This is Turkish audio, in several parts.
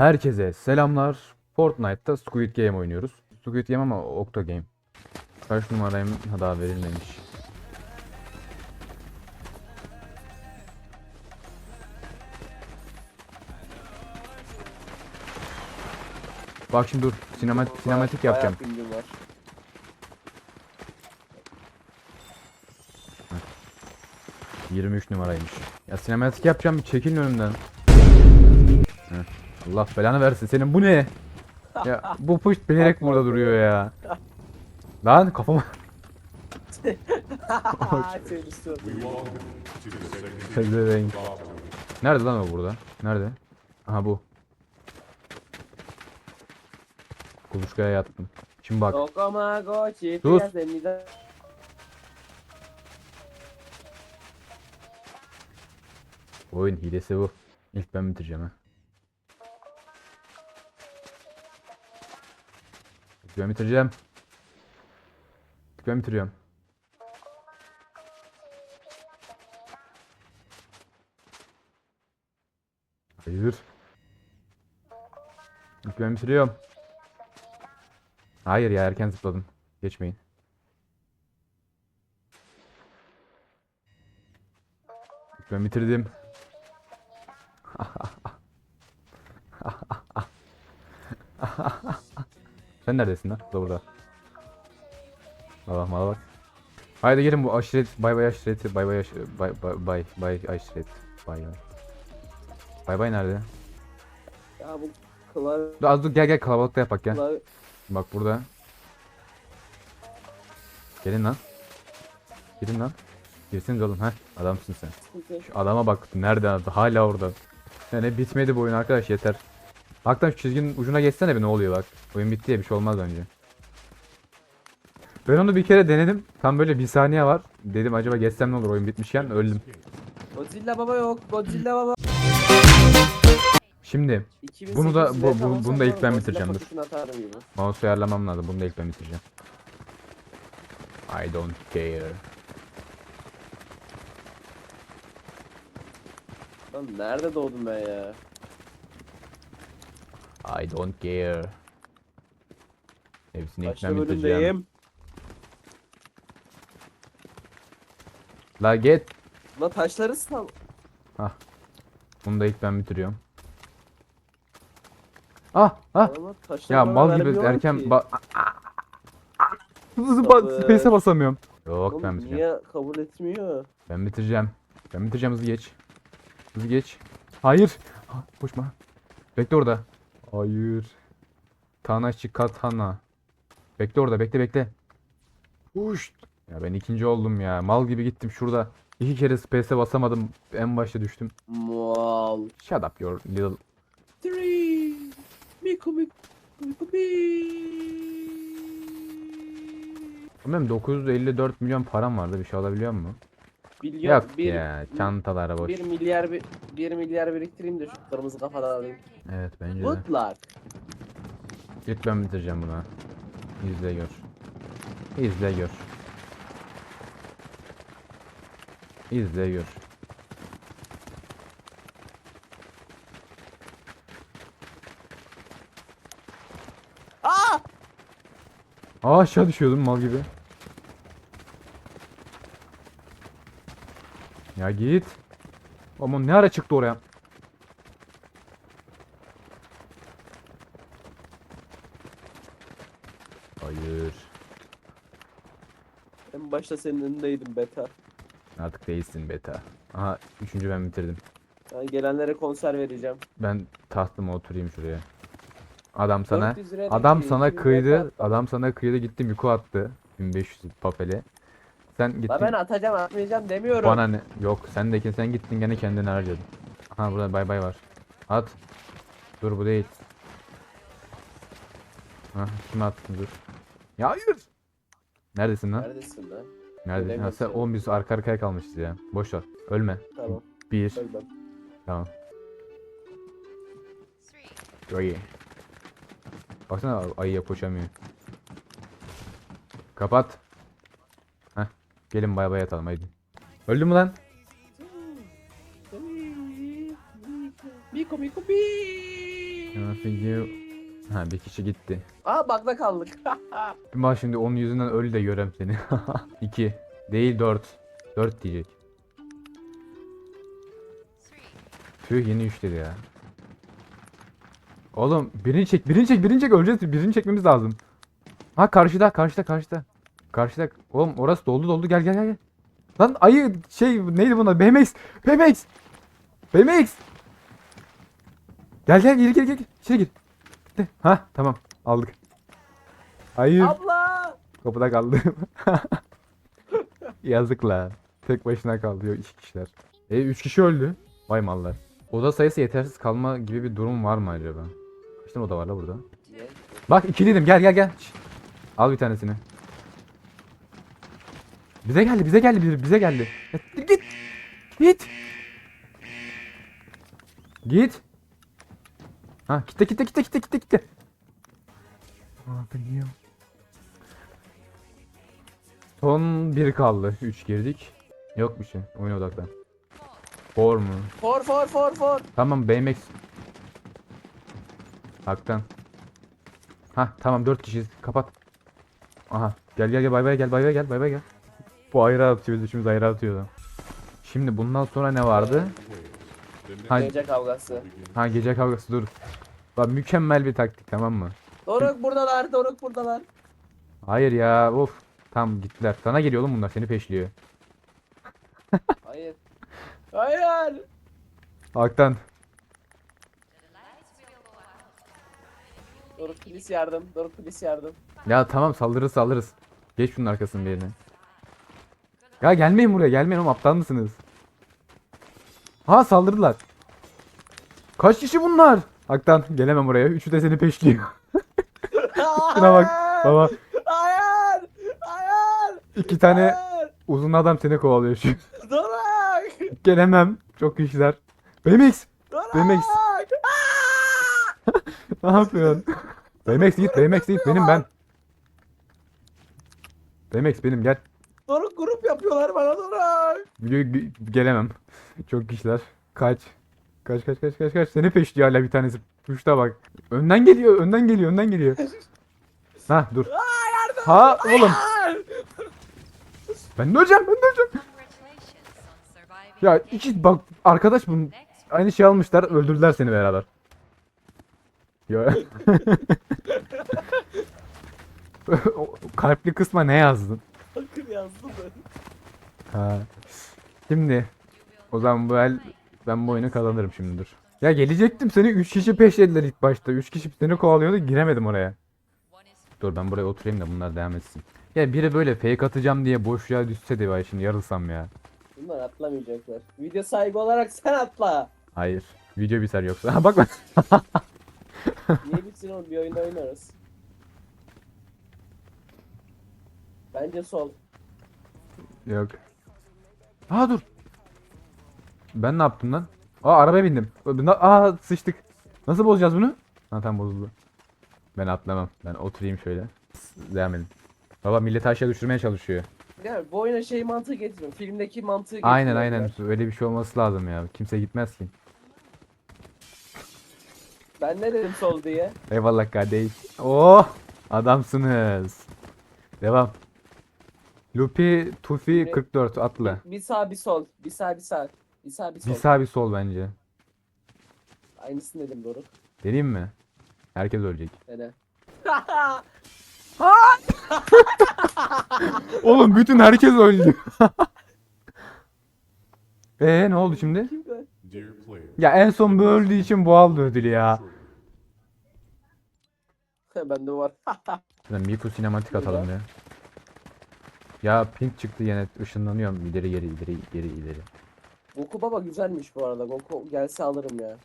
Herkese selamlar. Fortnite'ta Squid Game oynuyoruz. Squid Game ama Octo Game. Kaç numarayım daha verilmemiş. Bak şimdi dur. Sinematik, sinematik yapacağım. Heh. 23 numaraymış. Ya sinematik yapacağım bir çekilin önümden. Heh. Allah belanı versin senin bu ne? Ya bu push bilerek burada duruyor ya. Lan kafama. Pezevenk. Nerede lan o burada? Nerede? Aha bu. Kuluçkaya yattım. Şimdi bak. Sus. Oyun hilesi bu. İlk ben bitireceğim ha. Ben bitireceğim. Ben bitiriyorum. Hayır. Ben bitiriyorum. Hayır ya erken zıpladım. Geçmeyin. Ben bitirdim. Sen neredesin lan? Da burada. Allah bana bak. Haydi gelin bu aşiret bay bay aşireti bay bay aş bay bay bay bay aşiret bay bay. Bay bay nerede? Ya bu klavye. Dur az dur gel gel kalabalıkta yapak gel. klavye- Bak burada. Gelin lan. Girin lan. Girsiniz oğlum ha. Adamsın sen. Şu adama bak nerede hala orada. Yani bitmedi bu oyun arkadaş yeter. Bak lan şu çizginin ucuna geçsene bir ne oluyor bak. Oyun bitti ya bir şey olmaz bence. Ben onu bir kere denedim. Tam böyle bir saniye var. Dedim acaba geçsem ne olur oyun bitmişken öldüm. Godzilla baba yok. Godzilla baba. Şimdi 2008 Bunu da- bu- bu- bunu da ilk ben bitireceğim, dur. mouse ayarlamam lazım. Bunu da ilk ben bitireceğim. I don't care. Lan nerede doğdum ben ya? I don't care. Hepsini Kaçta bölümdeyim? La git. Lan taşları sal. Bunu da ilk ben bitiriyorum. Ah ah. Ya mal gibi erken ba ba space'e basamıyorum. Yok Oğlum ben bitireceğim. niye kabul etmiyor? Ben bitireceğim. Ben bitireceğim hızlı geç. Hızlı geç. Hayır. Ah, Koşma. Bekle orada. Hayır. Tanashi Katana. Bekle orada bekle bekle. Uş. Ya ben ikinci oldum ya. Mal gibi gittim şurada. İki kere space'e basamadım. En başta düştüm. Mal. Shut up your little Three. Miku miku. Miku Benim 954 milyon param vardı. Bir şey alabiliyor mu? Milyon, Yok bir, ya. Çantalara boş. 1 milyar bir, 1 milyar biriktireyim de şu kırmızı kafadan alayım. Evet bence de. Good luck. Git ben bitireceğim bunu. İzle gör. İzle gör. İzle gör. Aa! Aa aşağı düşüyordum mal gibi. Ya git. Aman ne ara çıktı oraya? Hayır. En başta senin önündeydim beta. Artık değilsin beta. Aha üçüncü ben bitirdim. Ben gelenlere konser vereceğim. Ben tahtıma oturayım şuraya. Adam sana 400 liraya adam da sana 2000 kıydı. Adam sana kıydı gitti Miko attı. 1500 papeli. Sen gittin. La ben atacağım atmayacağım demiyorum. Bana ne? Yok sen de sen gittin gene kendini harcadın. Aha burada bay bay var. At. Dur bu değil. Ha kime attın dur. Ya hayır. Neredesin lan? Neredesin lan? Nerede? Ha, sen seni. 10 biz arka arkaya kalmışız ya. Boş ver. Ölme. Tamam. 1 Ölmem. Tamam. Çok iyi. Baksana ayıya koşamıyor. Kapat. Gelin bay bay atalım haydi. Öldü mü lan? Miko Miko Miko Nothing you. Ha bir kişi gitti. Aa bakla kaldık. Bir bak şimdi onun yüzünden öyle de görem seni. 2 değil 4. 4 diyecek. Tüh yeni 3 dedi ya. Oğlum birini çek birini çek birini çek öleceğiz birini çekmemiz lazım. Ha karşıda karşıda karşıda. Karşıda. Oğlum orası doldu doldu gel gel gel. gel. Lan ayı şey neydi bunlar? BMX. BMX. BMX. Gel gel gir gir gir. gir. İçeri gir. Gitti. Ha tamam aldık. Hayır. Abla. Kapıda kaldı. Yazık lan. Tek başına kalıyor iki kişiler. E üç kişi öldü. Vay mallar. Oda sayısı yetersiz kalma gibi bir durum var mı acaba? Kaç tane oda var la burada? Bak ikiliydim gel gel gel. Al bir tanesini. Bize geldi bize geldi bize, bize geldi. Ya, Git. Git. Git. Ha kitle kitle kitle kitle kitle kitle. Abi? Son bir kaldı. 3 girdik. Yok bir şey. Oyuna odaklan. For mu? For for for for. Tamam BMX. Haktan. Ha tamam 4 kişiyiz. Kapat. Aha gel gel gel bay bay gel bay bay gel bay bay gel. Bu ayrı atıyor biz üçümüz ayrı atıyordu. Şimdi bundan sonra ne vardı? Ha, Gece kavgası. ha gece kavgası dur. Bak mükemmel bir taktik tamam mı? Doruk buradalar. Doruk buradalar. Hayır ya of. Tam gittiler. Sana geliyor oğlum bunlar seni peşliyor. Hayır. Hayır. Haktan. Doruk polis yardım. Doruk polis yardım. Ya tamam saldırırız saldırırız. Geç şunun arkasının bir yerine. Ya gelmeyin buraya gelmeyin oğlum aptal mısınız? Ha saldırdılar. Kaç kişi bunlar? Haktan gelemem oraya. Üçü de seni peşliyor. Şuna bak. Baba Hayır. Hayır. iki tane Hayır. uzun adam seni kovalıyor şu. Doruk. Gelemem. Çok kişiler. BMX. Doruk. BMX. Ne yapıyorsun? BMX git BMX git benim ben. BMX benim gel. Doruk grup yapıyorlar bana. Ge- ge- Gelemem. Çok kişiler. Kaç. Kaç kaç kaç kaç kaç. Seni peşliyor hala bir tanesi. Tuşta bak. Önden geliyor, önden geliyor, önden geliyor. Ha dur. Ha oğlum. Hayır. Ben de öleceğim, ben de öleceğim. Ya iki bak arkadaş bunun aynı şey almışlar, öldürdüler seni beraber. Ya. O Kalpli kısma ne yazdın? Yazdım ben. Ha. Şimdi o zaman bu el ben bu oyunu kazanırım şimdi dur. Ya gelecektim seni 3 kişi peşlediler ilk başta. 3 kişi seni kovalıyordu giremedim oraya. Dur ben buraya oturayım da bunlar devam etsin. Ya biri böyle fake atacağım diye boşluğa düşse de vay şimdi yarılsam ya. Bunlar atlamayacaklar. Video sahibi olarak sen atla. Hayır. Video biter yoksa. Ha bak bak. Niye bitsin oğlum bir oyunda oynarız. Bence sol. Yok. Aa dur. Ben ne yaptım lan? Aa arabaya bindim. Aa sıçtık. Nasıl bozacağız bunu? Ha tamam bozuldu. Ben atlamam. Ben oturayım şöyle. Devam edin. Baba milleti aşağı düşürmeye çalışıyor. Yani bu oyuna şey mantığı getiriyorum. Filmdeki mantığı Aynen getiriyorlar. aynen. Öyle bir şey olması lazım ya. Kimse gitmez ki. Ben ne dedim sol diye? Eyvallah kardeş. Oh! Adamsınız. Devam. Lupi Tufi Bir- 44 atla. Bir sağ bir sol. Bir sağ bir sağ. Bir sağ bir sol. Bir sağ bir sol bence. Aynısını dedim Doruk. Deneyim mi? Herkes ölecek. Dene. Oğlum bütün herkes öldü. Eee ne oldu şimdi? Ya en son bu öldüğü için bu aldı ödülü ya. Bende var. Lan Miku sinematik atalım ya. Ya pink çıktı yine ışınlanıyorum ileri geri ileri geri ileri. Goku baba güzelmiş bu arada. Goku gelse alırım ya.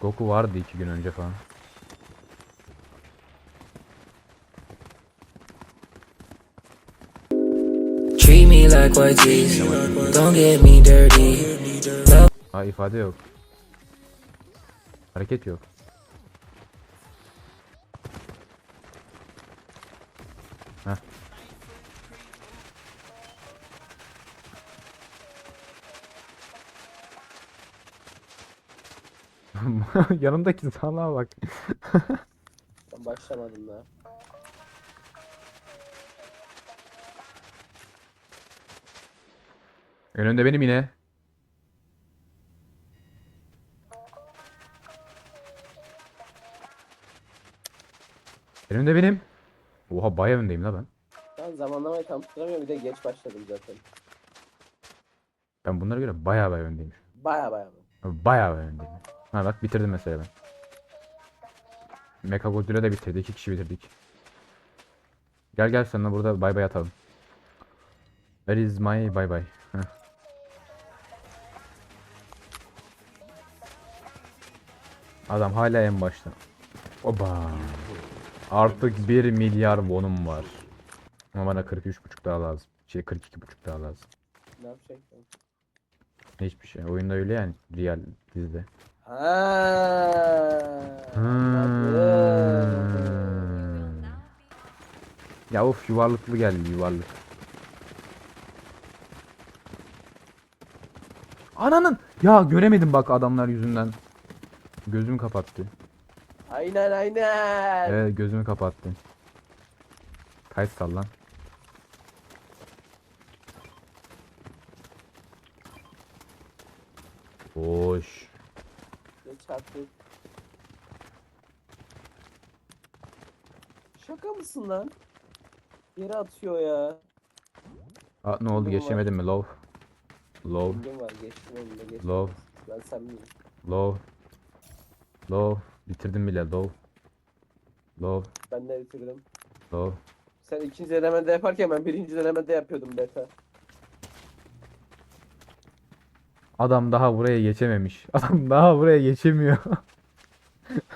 Goku vardı iki gün önce falan. Treat me like white tees, don't get me dirty. Ha ifade yok. Hareket yok. Heh. Yanındaki salağa bak. Ben başlamadım daha. Önünde benim yine. Önümde benim. Oha bayağı öndeyim la ben. Ben zamanlamayı tam tutturamıyorum bir de geç başladım zaten. Ben bunlara göre bayağı bayağı öndeyim. Baya baya. Bayağı bayağı öndeyim. Ha bak bitirdim mesela ben. Mecha Godzilla da bitirdi. İki kişi bitirdik. Gel gel seninle burada bay bay atalım. Where is my bay bay? Adam hala en başta. Oba. Artık 1 milyar wonum var. Ama bana 43.5 daha lazım. Şey 42.5 daha lazım. Ne yapacaktım? Hiçbir şey. Oyunda öyle yani. Real dizide. Ha. Hmm. Ya of yuvarlıklı geldi yuvarlık. Ananın ya göremedim bak adamlar yüzünden. Gözümü kapattı. Aynen aynen. Evet gözümü kapattı. Kaç sallan. Boş. Geç artık. Şaka mısın lan? Yere atıyor ya. Aa, ne oldu geçemedim mi low? Low, Bilgim var geçtim önüne geçtim. low, Ben sen miyim? low. Low. Bitirdim bile low. Low, Ben de bitirdim. low. Sen ikinci denemede yaparken ben birinci denemede yapıyordum beta. Adam daha buraya geçememiş. Adam daha buraya geçemiyor.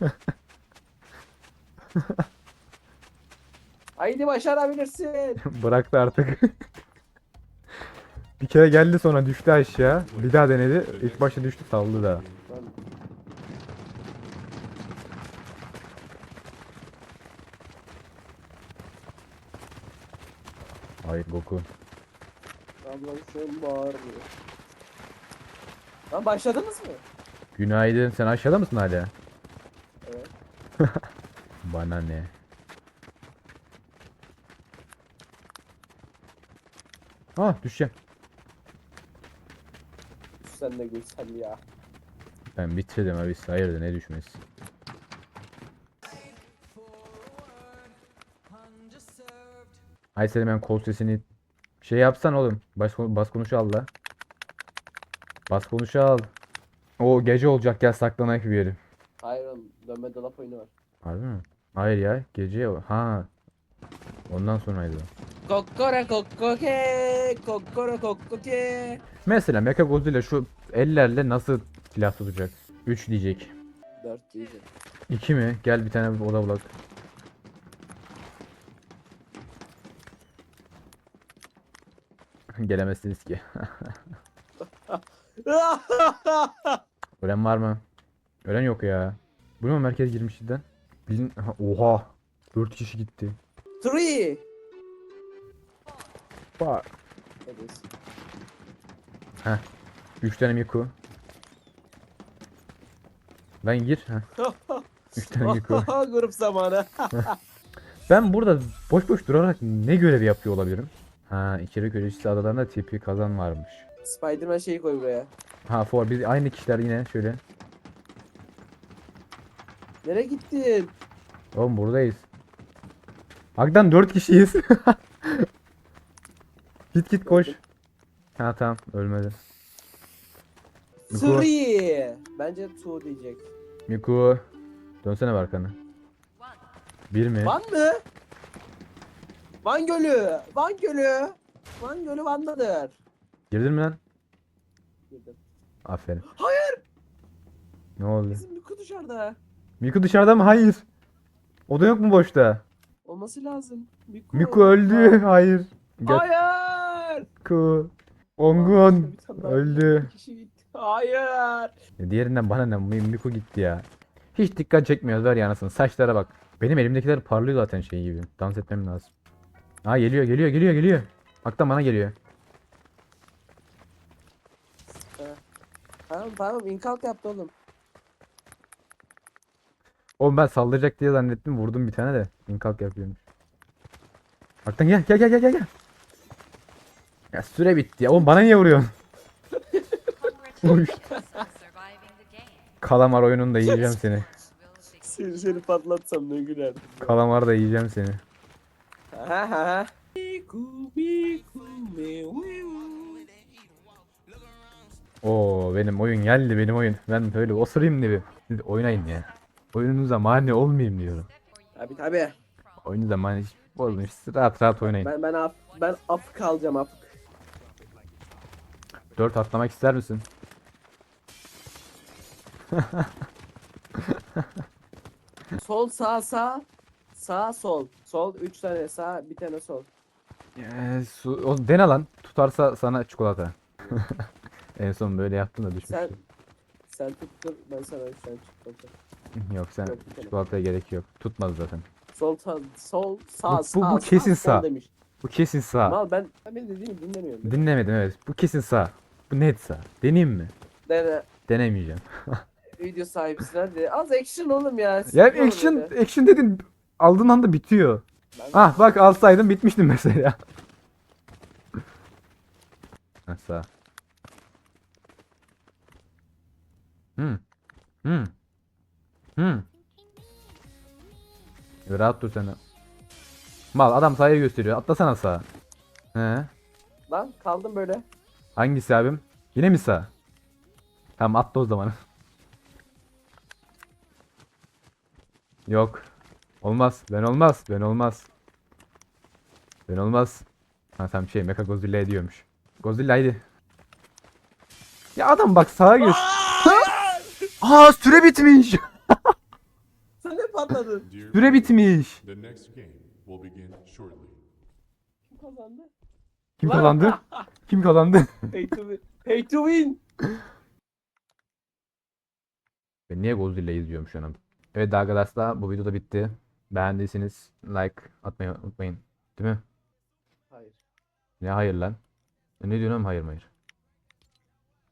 Haydi başarabilirsin. Bıraktı artık. Bir kere geldi sonra düştü aşağı. Bir daha denedi. İlk başta düştü saldı da. Hayır Goku. Ablam an bağırmıyor. Lan başladınız mı? Günaydın. Sen aşağıda mısın hala? Evet. Bana ne? Ah düşeceğim. Sen de gülsen ya. Ben bitirdim abi. Hayırdır ne düşmesi? Ay senin ben kol sesini şey yapsan oğlum. Bas, bas konuşu al la. Bas konuşu al. O gece olacak gel saklanak bir yeri. Hayır oğlum dönme dolap oyunu var. Harbi mi? Hayır ya gece o. Ha. Ondan sonraydı o. Kokora kokkoke, kokora kokkoke. Mesela Mecha Godzilla şu ellerle nasıl silah tutacak? 3 diyecek. Dört diyeceğim. 2 mi? Gel bir tane oda bulak. Gelemezsiniz ki. Ölen var mı? Ölen yok ya. Bu ne merkez girmiş cidden? Aha, Oha. 4 kişi gitti. Three. Bak. Hadi. 3 tane Miku. Lan gir. Heh. 3 tane Miku. Grup zamanı. Ben burada boş boş durarak ne görevi yapıyor olabilirim? Ha, içerik üreticisi adalarında tipi kazan varmış. Spiderman şeyi koy buraya. Ha, for biz aynı kişiler yine şöyle. Nereye gittin? Oğlum buradayız. Hakikaten 4 kişiyiz. git git koş. Ha tamam ölmedi. Miku. Three. Bence two diyecek. Miku. Dönsene bir arkana. Bir mi? Van mı? Van Gölü. Van Gölü. Van Gölü Van'dadır. Girdin mi lan? Girdim. Aferin. Hayır. Ne oldu? Bizim Miku dışarıda. Miku dışarıda mı? Hayır. O da yok mu boşta? Olması lazım. Miku. Miku öldü. Hayır. Gö- Hayır. Miku. Ongun. Öldü. Hayır. Ya diğerinden bana ne? Mi- Miku gitti ya. Hiç dikkat çekmiyoruz ver ya anasını. Saçlara bak. Benim elimdekiler parlıyor zaten şey gibi. Dans etmem lazım. Aa geliyor geliyor geliyor geliyor. Haktan bana geliyor. Tamam tamam inkalk yaptı oğlum. Oğlum ben saldıracak diye zannettim. Vurdum bir tane de. İnkak yapıyormuş. Haktan gel gel gel gel gel. Ya süre bitti ya. Oğlum bana niye vuruyorsun? Uy. Kalamar oyununda yiyeceğim seni. Seni, seni patlatsam ne gülerdim. Kalamar da yiyeceğim seni. Ha ha ha. Oo benim oyun geldi benim oyun. Ben böyle osurayım diye. Siz oynayın ya. Oyununuza mani olmayayım diyorum. Tabi tabi. Oyununuza mani bozmuş. Rahat rahat oynayın. Ben ben af ben af kalacağım af. 4 atlamak ister misin? Sol sağ sağ. Sağ sol. Sol 3 tane sağ bir tane sol. Ee, su, o dene lan. Tutarsa sana çikolata. en son böyle yaptın da Sen düşmüştün. sen tuttur ben sana sen çık. Yok sen Yok, tane. çikolataya gerek yok. Tutmaz zaten. Sol sağ sol sağ Bu- bu- sağ. bu kesin sol sağ. demiş. Bu kesin sağ. Mal ben ben benim dediğimi dinlemiyorum. Dinlemedim evet. Bu kesin sağ. Bu net sağ. Deneyeyim mi? Dene Denemeyeceğim. video sahibisin hadi. Az action oğlum ya. Ya sıkıntı olur action dedi. action dedin. Aldığın anda bitiyor. Ben- Ah bak alsaydın bitmiştim mesela. Ha, sağ. Hmm. Hmm. Hmm. Rahat dur sen. de. Mal adam sağa gösteriyor. Atlasana sağa. He. Lan kaldım böyle. Hangisi abim? Yine mi sağ? Tamam atla o zaman. Yok. Olmaz. Ben olmaz. Ben olmaz. Ben olmaz. Ha tam şey Mecha Godzilla ediyormuş. Godzilla haydi. Ya adam bak sağa göz. Aa süre bitmiş. Sen ne patladın? Süre bitmiş. Kim kazandı? Kim kazandı? Kim kazandı? Pay to win. Pay to win. Ben niye Godzilla izliyorum şu an? Evet arkadaşlar bu video da bitti. Beğendiyseniz like atmayı unutmayın. Değil mi? Hayır. Ne hayır lan? Ne diyorsun oğlum hayır hayır.